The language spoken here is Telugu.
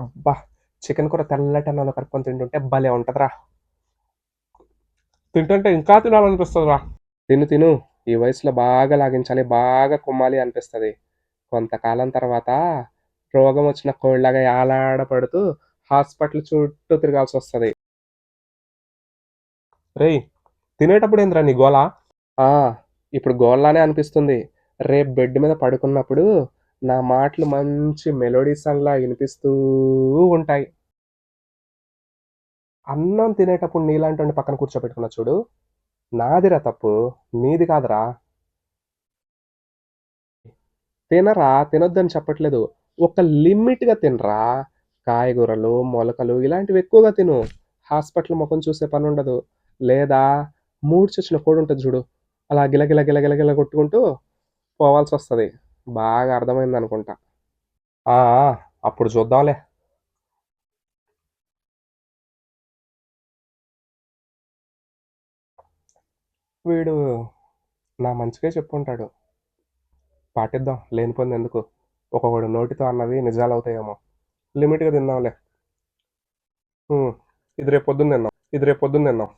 అబ్బా చికెన్ కూర తెల్లటి అన్నంలో కలుపుకొని తింటుంటే భలే ఉంటుందిరా. తింటుంటే ఇంకా తినాలనిపిస్తుందిరా. తిను తిను. ఈ వయసులో బాగా లాగించాలి బాగా కుమ్మాలి అనిపిస్తుంది. కొంతకాలం తర్వాత రోగం వచ్చిన కోళ్ళగా ఆలాడపడుతూ హాస్పిటల్ చుట్టూ తిరగాల్సి వస్తుంది. రేయ్ తినేటప్పుడు ఏందిరా నీ గోల? ఇప్పుడు గోళ్ళనే అనిపిస్తుంది. రేపు బెడ్ మీద పడుకున్నప్పుడు నా మాటలు మంచి మెలోడీ సాంగ్లా వినిపిస్తూ ఉంటాయి. అన్నం తినేటప్పుడు నీలాంటి పక్కన కూర్చోబెట్టుకున్న చూడు. నాదిరా తప్పు నీది కాదురా. తినరా తినొద్దని చెప్పట్లేదు. ఒక లిమిట్గా తినరా. కాయగూరలు మొలకలు ఇలాంటివి ఎక్కువగా తిను. హాస్పిటల్ ముఖం చూసే పని ఉండదు. లేదా మూడ్స్ వచ్చిన కోడి ఉంటుంది చూడు. అలా గిలగిల గిలగిల గిల కొట్టుకుంటూ పోవాల్సి వస్తుంది బాగా అర్థమైంది అనుకుంటా. ఆ, అప్పుడు చూద్దాంలే. వీడు నా మంచిగా చెప్పుంటాడు. పాటిద్దాం లేని పొంది ఎందుకు? ఒక్కొక్కడు నోటితో అన్నవి నిజాలు అవుతాయేమో. లిమిట్గా తిందాంలే. ఇది రేపు పొద్దున్న తిందాం ఇది రేపు పొద్దున్న తిందాం